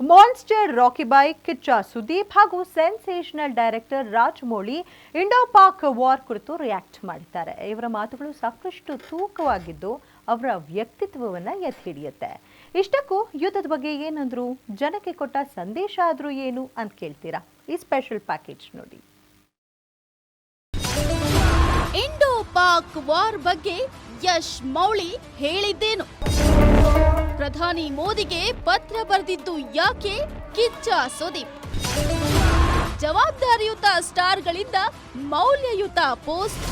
Monster rocky boy Kichcha Sudeep ಹಾಗೂ sensational director Rajamouli Indo Pak war ಕುರಿತು react ಮಾಡಿದ್ದಾರೆ. ಇವರ ಮಾತುಗಳು ಸಾಕಷ್ಟು ತೂಕವಾಗಿದ್ದು ಅವರ ವ್ಯಕ್ತಿತ್ವವನ್ನು ಎತ್ತಿ ಹಿಡಿಯುತ್ತೆ ಇಷ್ಟಕ್ಕೂ ಯುದ್ಧದ ಬಗ್ಗೆ ಏನಂದ್ರು ಜನಕ್ಕೆ ಕೊಟ್ಟ ಸಂದೇಶ ಆದ್ರೂ ಏನು ಅಂತ ಕೇಳ್ತೀರಾ? ಈ ಸ್ಪೆಷಲ್ ಪ್ಯಾಕೇಜ್ ನೋಡಿ. ಇಂಡೋ ಪಾಕ್ ವಾರ್ ಬಗ್ಗೆ ಯಶ್ ಮೌಳಿ ಹೇಳಿದ್ದೇನು. ಪ್ರಧಾನಿ ಮೋದಿಗೆ ಪತ್ರ ಬರೆದಿದ್ದು ಯಾಕೆ ಕಿಚ್ಚ ಸುದೀಪ್ ಜವಾಬ್ದಾರಿಯುತ ಸ್ಟಾರ್ಗಳಿಂದ ಮೌಲ್ಯಯುತ post.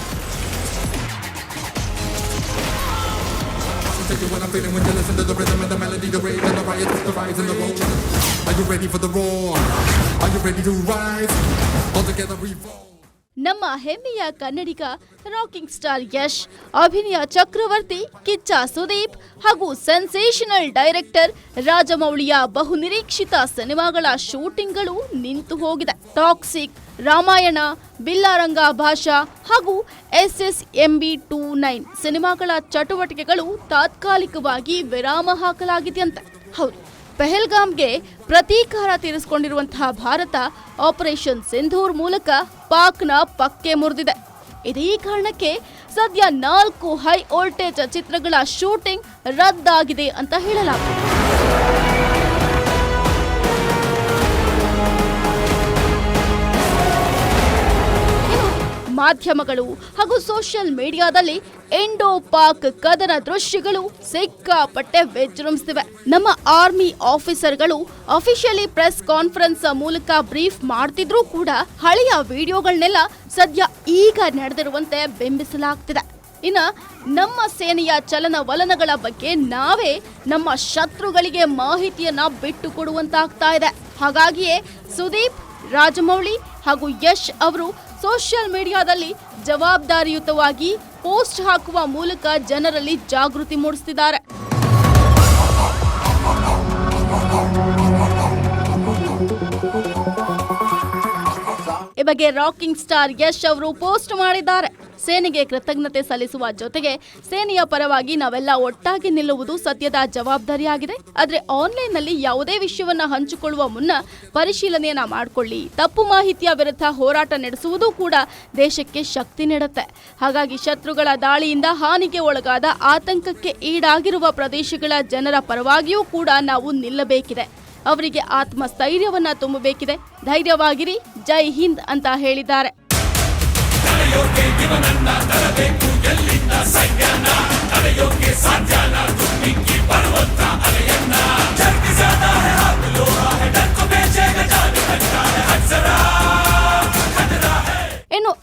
Are you ready for the roar? Are you ready to rise? All together revolve. ನಮ್ಮ ಹೆಮ್ಮೆಯ ಕನ್ನಡಿಗ ರಾಕಿಂಗ್ ಸ್ಟಾರ್ ಯಶ್, ಅಭಿನಯ ಚಕ್ರವರ್ತಿ ಕಿಚ್ಚ ಸುದೀಪ್ ಹಾಗೂ ಸೆನ್ಸೇಷನಲ್ ಡೈರೆಕ್ಟರ್ ರಾಜಮೌಳಿಯ ಬಹುನಿರೀಕ್ಷಿತ ಸಿನಿಮಾಗಳ ಶೂಟಿಂಗ್ಗಳು ನಿಂತು ಹೋಗಿದೆ. ಟಾಕ್ಸಿಕ್ ರಾಮಾಯಣ, ಬಿಲ್ಲಾರಂಗ ಭಾಷಾ ಹಾಗೂ S S MB two nine ಸಿನಿಮಾಗಳ ಚಟುವಟಿಕೆಗಳು ತಾತ್ಕಾಲಿಕವಾಗಿ ವಿರಾಮ ಹಾಕಲಾಗಿದೆಯಂತೆ. ಹೌದು. ಪೆಹಲ್ಗಾಮ್ಗೆ ಪ್ರತೀಕಾರ ತೀರಿಸಿಕೊಂಡಿರುವಂತಹ ಭಾರತ ಆಪರೇಷನ್ ಸಿಂಧೂರ್ ಮೂಲಕ ಪಾಕ್ನ ಪಕ್ಕೆ ಮುರಿದಿದೆ. ಇದೇ ಕಾರಣಕ್ಕೆ ಸದ್ಯ ನಾಲ್ಕು ಹೈ ವೋಲ್ಟೇಜ್ ಚಿತ್ರಗಳ ಶೂಟಿಂಗ್ ರದ್ದಾಗಿದೆ ಅಂತ ಹೇಳಲಾಗಿದೆ ಮಾಧ್ಯಮಗಳು ಹಾಗೂ ಸೋಷಿಯಲ್ ಮೀಡಿಯಾದಲ್ಲಿ ಎಂಡೋ ಪಾಕ್ ಕದನ ದೃಶ್ಯಗಳು ಸಿಕ್ಕಾಪಟ್ಟೆ ವಿಜೃಂಭಿಸಿವೆ ನಮ್ಮ ಆರ್ಮಿ ಆಫೀಸರ್ಗಳು ಅಫಿಷಿಯಲಿ ಪ್ರೆಸ್ ಕಾನ್ಫರೆನ್ಸ್ ಮೂಲಕ ಬ್ರೀಫ್ ಮಾಡ್ತಿದ್ರೂ ಕೂಡ ಹಳೆಯ ವಿಡಿಯೋಗಳನ್ನೆಲ್ಲ ಸದ್ಯ ಈಗ ನಡೆದಿರುವಂತೆ ಬಿಂಬಿಸಲಾಗ್ತಿದೆ. ಇನ್ನು ನಮ್ಮ ಸೇನೆಯ ಚಲನವಲನಗಳ ಬಗ್ಗೆ ನಾವೇ ನಮ್ಮ ಶತ್ರುಗಳಿಗೆ ಮಾಹಿತಿಯನ್ನ ಬಿಟ್ಟು ಕೊಡುವಂತಾಗ್ತಾ ಇದೆ. ಹಾಗಾಗಿಯೇ ಸುದೀಪ್, ರಾಜಮೌಳಿ ಹಾಗೂ ಯಶ್ ಅವರು ಸೋಷಿಯಲ್ ಮೀಡಿಯಾದಲ್ಲಿ ಜವಾಬ್ದಾರಿಯುತವಾಗಿ ಪೋಸ್ಟ್ ಹಾಕುವ ಮೂಲಕ ಜನರಲ್ಲಿ ಜಾಗೃತಿ ಮೂಡಿಸುತ್ತಿದ್ದಾರೆ. ಈ ಬಗ್ಗೆ ರಾಕಿಂಗ್ ಸ್ಟಾರ್ ಯಶ್ ಅವರು ಪೋಸ್ಟ್ ಮಾಡಿದ್ದಾರೆ. ಸೇನೆಗೆ ಕೃತಜ್ಞತೆ ಸಲ್ಲಿಸುವ ಜೊತೆಗೆ ಸೇನೆಯ ಪರವಾಗಿ ನಾವೆಲ್ಲ ಒಟ್ಟಾಗಿ ನಿಲ್ಲುವುದು ಸದ್ಯದ ಜವಾಬ್ದಾರಿಯಾಗಿದೆ. ಆದರೆ ಆನ್ಲೈನ್ನಲ್ಲಿ ಯಾವುದೇ ವಿಷಯವನ್ನ ಹಂಚಿಕೊಳ್ಳುವ ಮುನ್ನ ಪರಿಶೀಲನೆಯನ್ನ ಮಾಡಿಕೊಳ್ಳಿ. ತಪ್ಪು ಮಾಹಿತಿಯ ವಿರುದ್ಧ ಹೋರಾಟ ನಡೆಸುವುದು ಕೂಡ ದೇಶಕ್ಕೆ ಶಕ್ತಿ ನೀಡುತ್ತೆ. ಹಾಗಾಗಿ ಶತ್ರುಗಳ ದಾಳಿಯಿಂದ ಹಾನಿಗೆ ಒಳಗಾದ ಆತಂಕಕ್ಕೆ ಈಡಾಗಿರುವ ಪ್ರದೇಶಗಳ ಜನರ ಪರವಾಗಿಯೂ ಕೂಡ ನಾವು ನಿಲ್ಲಬೇಕಿದೆ. ಅವರಿಗೆ ಆತ್ಮಸ್ಥೈರ್ಯವನ್ನ ತುಂಬಬೇಕಿದೆ. ಧೈರ್ಯವಾಗಿರಿ. ಜೈ ಹಿಂದ್ ಅಂತ ಹೇಳಿದ್ದಾರೆ. ಇನ್ನು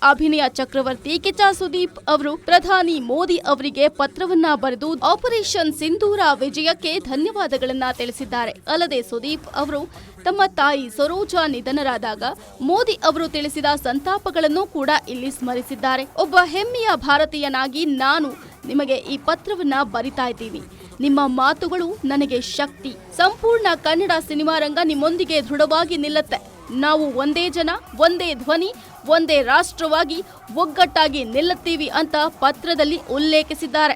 ಅಭಿನಯ ಚಕ್ರವರ್ತಿ ಕಿಚಾ ಸುದೀಪ್ ಅವರು, ಪ್ರಧಾನಿ ಮೋದಿ ಅವರಿಗೆ ಪತ್ರವನ್ನ ಬರೆದು ಆಪರೇಷನ್ ಸಿಂಧೂರ ವಿಜಯಕ್ಕೆ ಧನ್ಯವಾದಗಳನ್ನ ತಿಳಿಸಿದ್ದಾರೆ. ಅಲ್ಲದೆ ಸುದೀಪ್ ಅವರು ತಮ್ಮ ತಾಯಿ ಸರೋಜಾ ನಿಧನರಾದಾಗ ಮೋದಿ ಅವರು ತಿಳಿಸಿದ ಸಂತಾಪಗಳನ್ನು ಕೂಡ ಇಲ್ಲಿ ಸ್ಮರಿಸಿದ್ದಾರೆ. ಒಬ್ಬ ಹೆಮ್ಮೆಯ ಭಾರತೀಯನಾಗಿ ನಾನು ನಿಮಗೆ ಈ ಪತ್ರವನ್ನ ಬರಿತಾ ಇದ್ದೀನಿ ನಿಮ್ಮ ಮಾತುಗಳು ನನಗೆ ಶಕ್ತಿ. ಸಂಪೂರ್ಣ ಕನ್ನಡ ಸಿನಿಮಾ ರಂಗ ನಿಮ್ಮೊಂದಿಗೆ ದೃಢವಾಗಿ ನಿಲ್ಲತ್ತೆ. ನಾವು ಒಂದೇ ಜನ ಒಂದೇ ಧ್ವನಿ ಒಂದೇ ರಾಷ್ಟ್ರವಾಗಿ ಒಗ್ಗಟ್ಟಾಗಿ ನಿಲ್ಲುತ್ತೀವಿ ಅಂತ ಪತ್ರದಲ್ಲಿ ಉಲ್ಲೇಖಿಸಿದ್ದಾರೆ.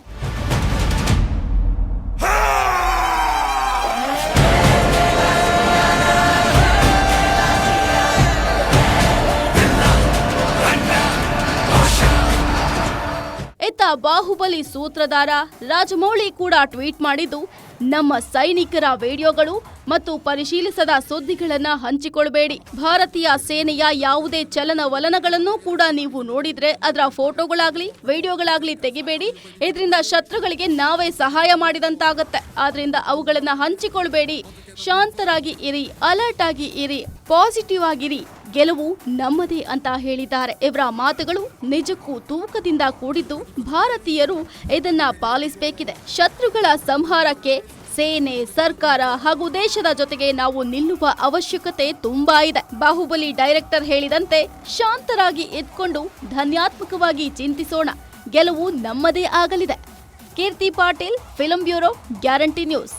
ಬಾಹುಬಲಿ ಸೂತ್ರಧಾರ ರಾಜಮೌಳಿ ಕೂಡ ಟ್ವೀಟ್ ಮಾಡಿದ್ದು, ನಮ್ಮ ಸೈನಿಕರ ವಿಡಿಯೋಗಳು ಮತ್ತು ಪರಿಶೀಲಿಸದ ಸುದ್ದಿಗಳನ್ನು ಹಂಚಿಕೊಳ್ಬೇಡಿ. ಭಾರತೀಯ ಸೇನೆಯ ಯಾವುದೇ ಚಲನವಲನಗಳನ್ನು ಕೂಡ ನೀವು ನೋಡಿದ್ರೆ ಅದರ ಫೋಟೋಗಳಾಗ್ಲಿ, ವಿಡಿಯೋಗಳಾಗ್ಲಿ ತೆಗಿಬೇಡಿ. ಇದರಿಂದ ಶತ್ರುಗಳಿಗೆ ನಾವೇ ಸಹಾಯ ಮಾಡಿದಂತಾಗತ್ತೆ. ಆದ್ರಿಂದ ಅವುಗಳನ್ನು ಹಂಚಿಕೊಳ್ಬೇಡಿ. ಶಾಂತರಾಗಿ ಇರಿ, ಅಲರ್ಟ್ ಆಗಿ ಇರಿ, ಪಾಸಿಟಿವ್ ಆಗಿರಿ. ಗೆಲುವು ನಮ್ಮದೇ ಅಂತ ಹೇಳಿದ್ದಾರೆ. ಇವರ ಮಾತುಗಳು ನಿಜಕ್ಕೂ ತೂಕದಿಂದ ಕೂಡಿದ್ದು ಭಾರತೀಯರು ಇದನ್ನ ಪಾಲಿಸಬೇಕಿದೆ. ಶತ್ರುಗಳ ಸಂಹಾರಕ್ಕೆ ಸೇನೆ, ಸರ್ಕಾರ ಹಾಗೂ ದೇಶದ ಜೊತೆಗೆ ನಾವು ನಿಲ್ಲುವ ಅವಶ್ಯಕತೆ ತುಂಬಾ ಇದೆ. ಬಾಹುಬಲಿ ಡೈರೆಕ್ಟರ್ ಹೇಳಿದಂತೆ ಶಾಂತರಾಗಿ ಇದ್ಕೊಂಡು ಧನ್ಯಾತ್ಮಕವಾಗಿ ಚಿಂತಿಸೋಣ. ಗೆಲುವು ನಮ್ಮದೇ ಆಗಲಿದೆ. Keerthi Patil, film bureau, guarantee news.